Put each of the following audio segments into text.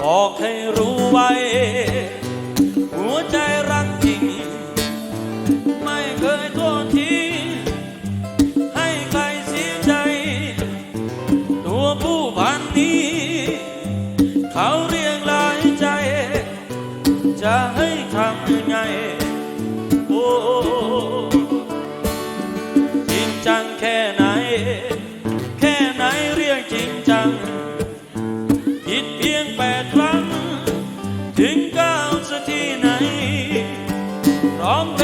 บอกให้รู้ไว้ หัวใจรักจริง ไม่เคยโทษทีให้ใครเสียใจ ตัวผู้พันนี้ เขาเรียกลายใจ จะให้ wrong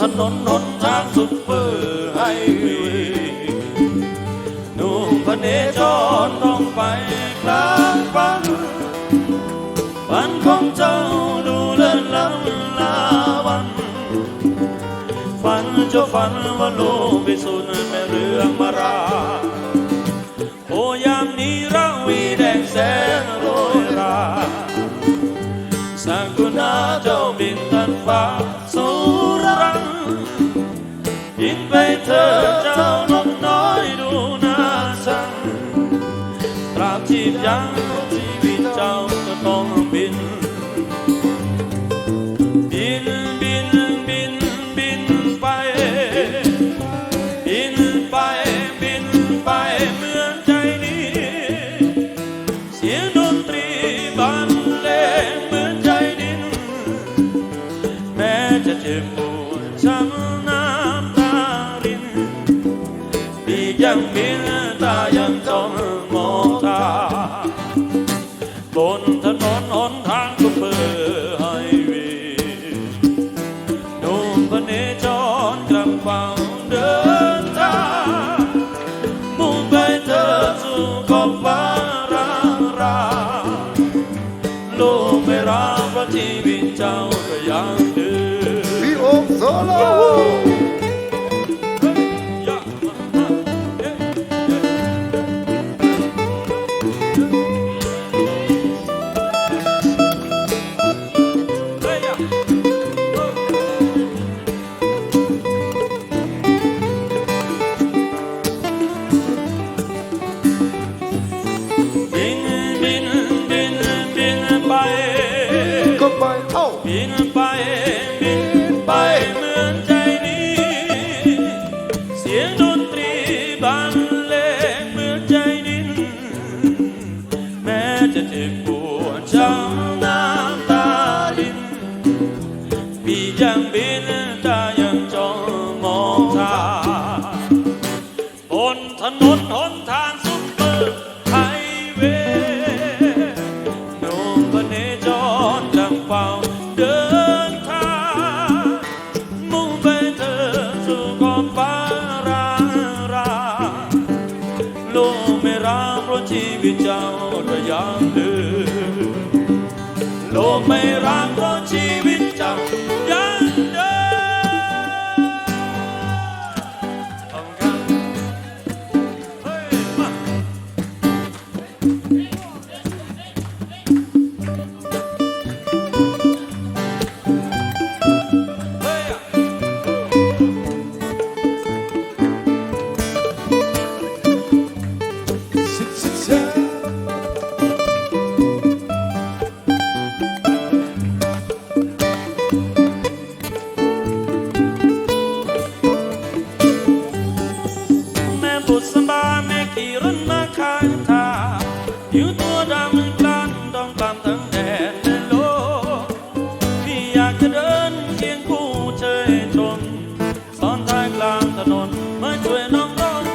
ถนนหนทางสุดเบอร์ไฮเวย์หนุ่มพเนจรต้องไปกลางฟังบ้นของเจ้าดูเลือนล้ำลาวันฝันจะฝันว่าลูกไปสุดแม่เรื่องมาราโอยามนี้ราวีแดงแสงโรยราสักุณาเจ้าบินทันฟ้า ให้เธอเจ้านกน้อยดูน่าสังตราบชีพยัง บนถนนหนทางทุกเปิด โมพระเนจรดังเป่าเดินทางมุ่งไปเธอสู่กองฟ้าราราลกไม่รักเพราะชีวิตเจ้าระยำเดินลกไม่รักเพราะชีวิตางถนนมาช่วยน้องโดน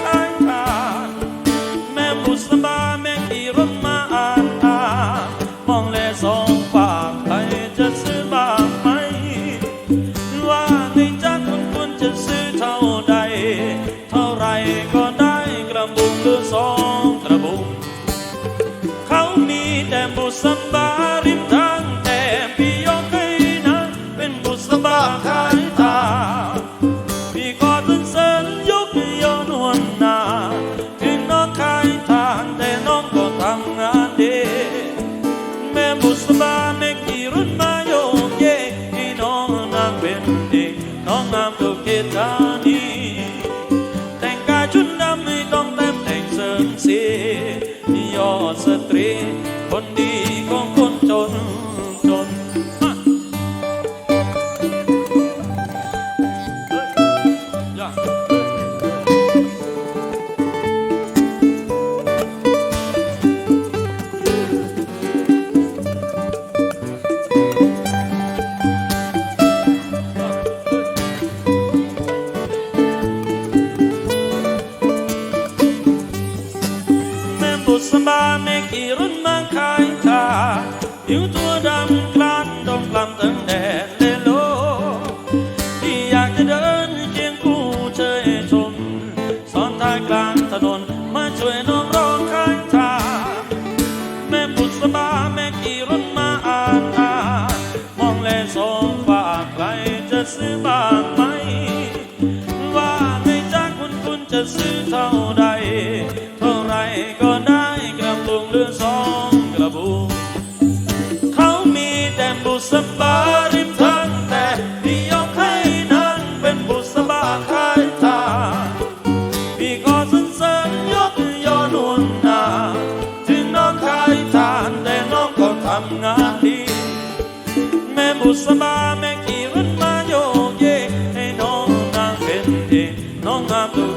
grande me busba me kirun mayo ye inong nang bende nong nam do ketani teng ka chun nam tong tem teng sơn si yo sa tri con đi สบาไม่กี่รุนมาขายตาผิวตัวดำกลานดมกลำตั้งแดดเลโลที่อยากจะเดินเคียงคู่เชยชมซ้อนท้ายกลางถนนมาช่วยน้องร้องขายทาแม่บุษบาแม่กี่รุนมาอานอามองแลสองฝากใครจะซื้อบ้างไหม ว่าในจ้างคุณคุณจะซื้อเท่าใด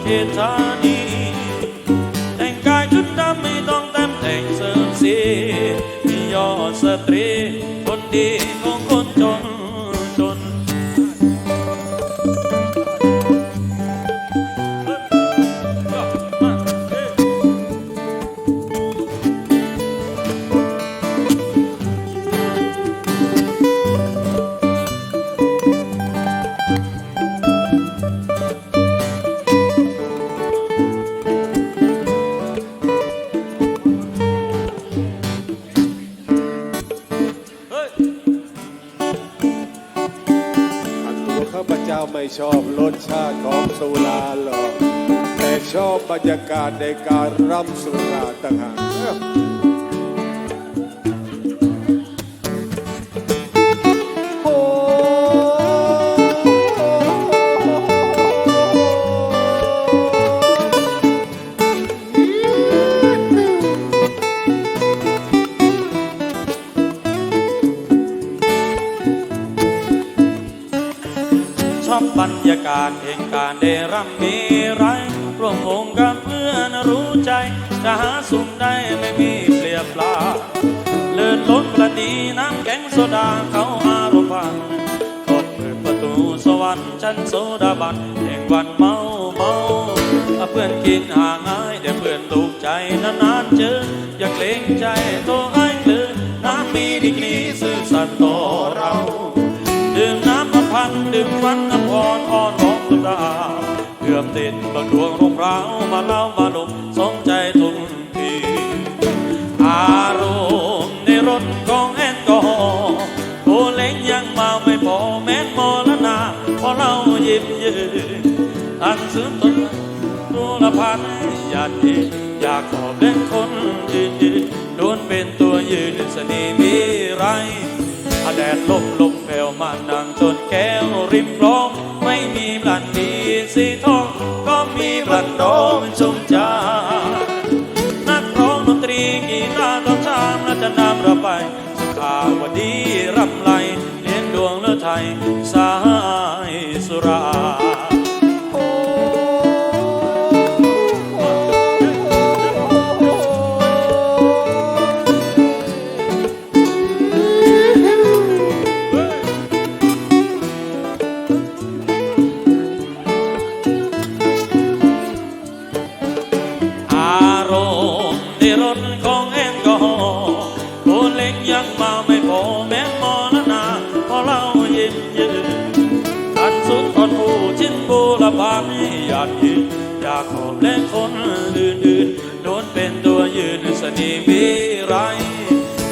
เขตธนีแต่งกายชุดดำไม่ต้องแต้มแต่งเสริมสีมียอดสตรีคนดี ไม่ชอบรสชาติของสุราหรอกแต่ชอบบรรยากาศในการรำสุราต่างหาก ได้ร่ำมีไรร่วมวงกับเพื่อนรู้ใจ จะหาสุ่มได้ไม่มีเปรียบปลาเลื่อนล้นประดีน้ำแข็งโซดาเขาอารมณ์ฟังกดเปิดประตูสวรรค์ชั้นโซดาบันแห่งวันเมาเมาเพื่อนกินห่างง่ายเดี๋ยวเพื่อนถูกใจนานๆเจอ อยากเลงใจโตไอ้เลยน้ำมีดีกรีซื่อสัตย์ต่อเรา พันดื่มฟันน้ำพรอ่อนร้องตุลาเกือบติดบางดวงรงร้าวมาเล่ามาลมสองใจทุนทีอารมณ์ในรถของแอลกอฮอล์โอเล็งยังมาไม่พอแม้นมรณาพอเรายิ้มยืนตั้งซื้อต้นตัวละพันอยากยืนอยากขอเป็นคนยืนยืนโดนเป็นตัวยืนสนีมีไรอาแดดลมลม วมานั่งจนแก้วริมร้องไม่มีบลันดีสีทอง ก็มีบลันดองชมจานักร้องดนตรีกีตาร์ต้องชามและจะนำเราไปสุขาวดีรำไรเลี้ยงดวงเลือไทยสายสุรา ไร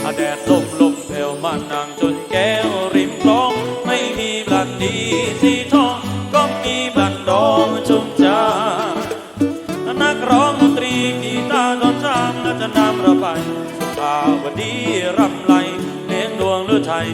อาแดดลมลมแผ่วมานั่งจนแก้วริมคลอง ไม่มีบันดีสีทอง ก็มีบลันดองชุมจานักร้องดนตรีกีตาร์ตอนจามและจะนำเราไปสุภาวดีรำไรเลี้ยงดวงเลือไทย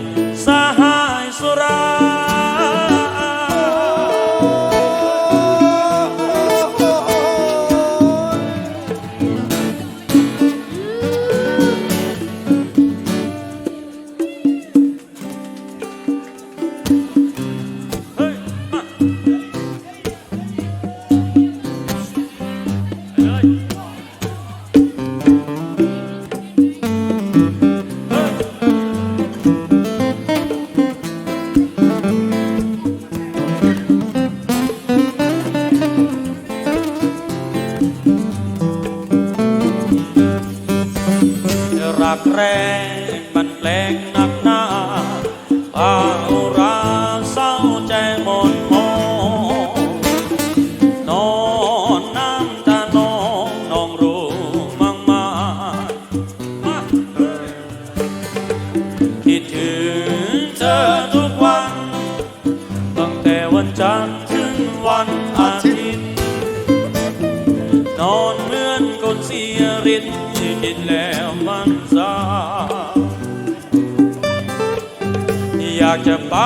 ากจะไป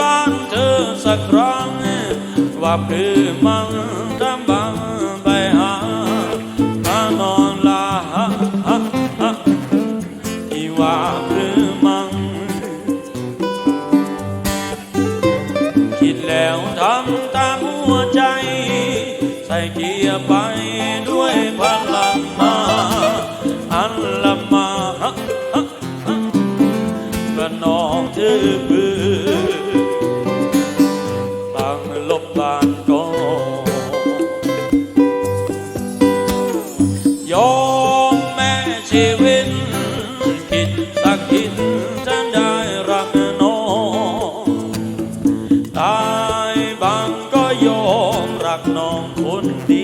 บ้านเธอสักครั้ง ว่าคือมันทำบังไปหามานอนลาที่ว่าคือมัง คิดแล้วทำตามหัวใจ ใส่เกียร์ไปด้วยพลังมาอันละมาฮะ มรักน้องคนเดี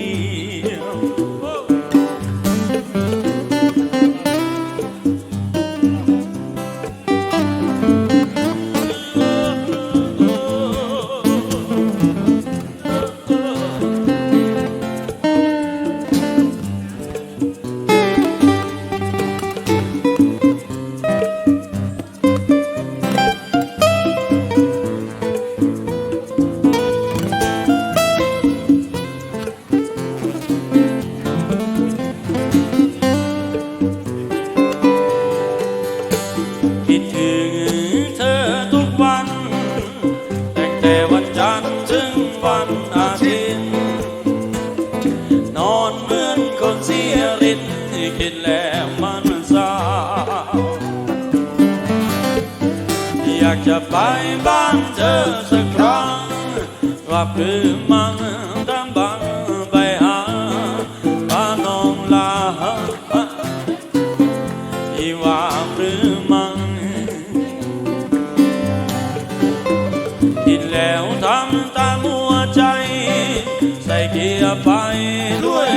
จะไปบ้านเธอสักครั้งว่าคือมันทำบังไปหาป้าน้องลาอีว่าหรือมันกินแล้วทำตามหัวใจ ใส่เกียร์ไปด้วย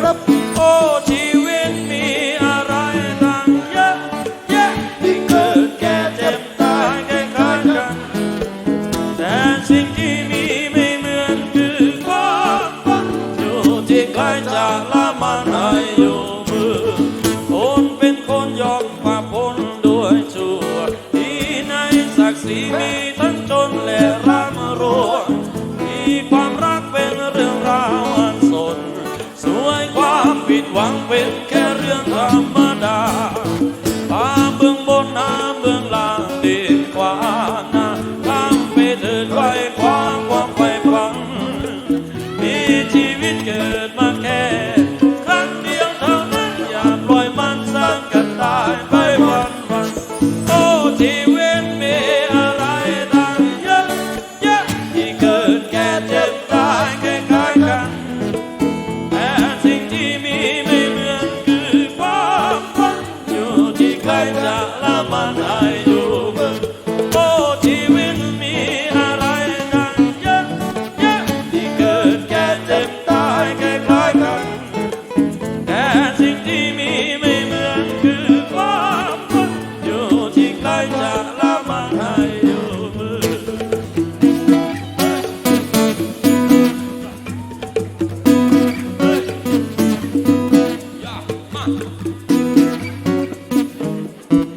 ครับ